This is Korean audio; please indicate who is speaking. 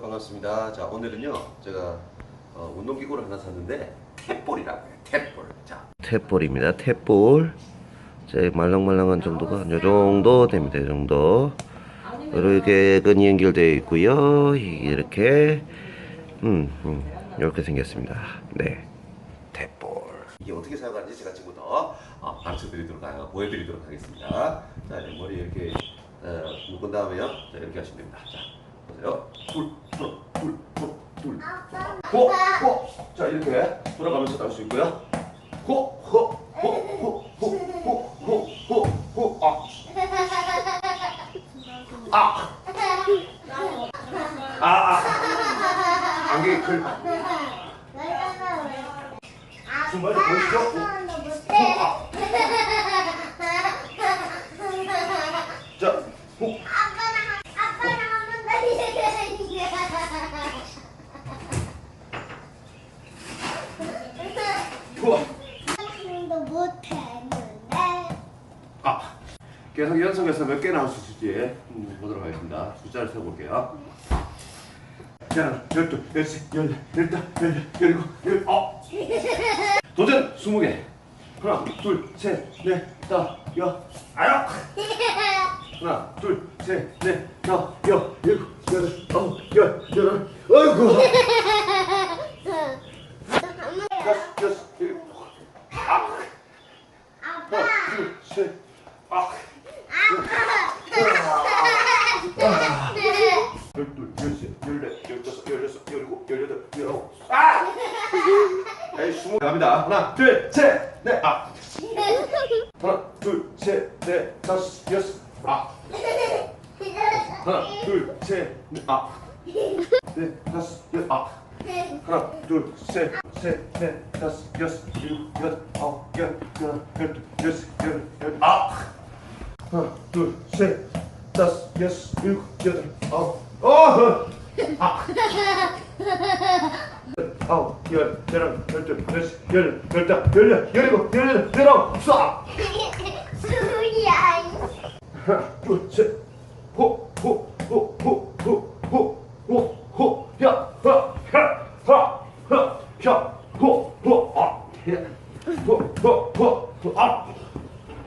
Speaker 1: 반갑습니다. 자 오늘은요 제가 어, 운동기구를 하나 샀는데 탭볼이라고 해요. 탭볼. 자 탭볼입니다. 탭볼. 제 말랑말랑한 정도가 요 정도 됩니다. 이 정도. 이렇게 끈이 연결되어 있고요. 이렇게 음, 음 이렇게 생겼습니다. 네, 탭볼. 이게 어떻게 사용하는지 제가 지금부터 어, 가르쳐드리도록 하- 보여드리도록 하겠습니다. 자 머리 이렇게 어, 묶은 다음에요. 자 이렇게 하시면 됩니다. 자 보세요. 둘, 둘, 둘, 둘, 둘. 호, 호. 자 이렇게 돌아가면서 딸 수 있고요. 호, 호, 호, 호, 호, 호, 호, 호, 호. 아, 아, 아, 아. 안경이 클. 정말 보이시죠? 아. 호. 아, 계속 연속해서 몇 개 나올 수 있을지 음, 보도록 하겠습니다. 숫자를 세볼게요. 자, 열두, 열세, 열네, 열다, 열여, 열일곱, 열, 어. 도전 스무 개. 하나, 둘, 셋, 넷, 다섯, 여, 아홉. 하나, 둘, 셋, 넷, 다섯, 여, 일곱, 여덟, 아홉, 열, 열한. 아이고. 여섯, 여섯, 일곱, 아. 하나, 둘, 셋, 아. 열둘, 열셋, 열넷, 열다섯, 열여섯, 열일곱, 열여덟, 열아홉. 아! 에이, 스무 갑니다. 하나, 둘, 셋, 넷, 아. 하나, 둘, 셋, 넷, 다섯, 여섯, 아. 하나, 둘, 셋, 넷, 아. 넷, 다섯, 여, 아. 하나, 둘, 셋, 셋, 넷, 다섯, 여섯, 일곱, 여덟, 아홉, 열, 열하나, 열둘, 열셋, 열, 열, 아. 하나, 둘, 셋, 다섯, 여섯, 일곱, 여덟, 아홉, 어, 아. 아홉, 열, 열한, 열둘, 열셋, 열, 열다, 열여, 열일곱, 열여덟, 열아홉, 쏴. 하나, 둘, 셋, Go, go, up, 呼啊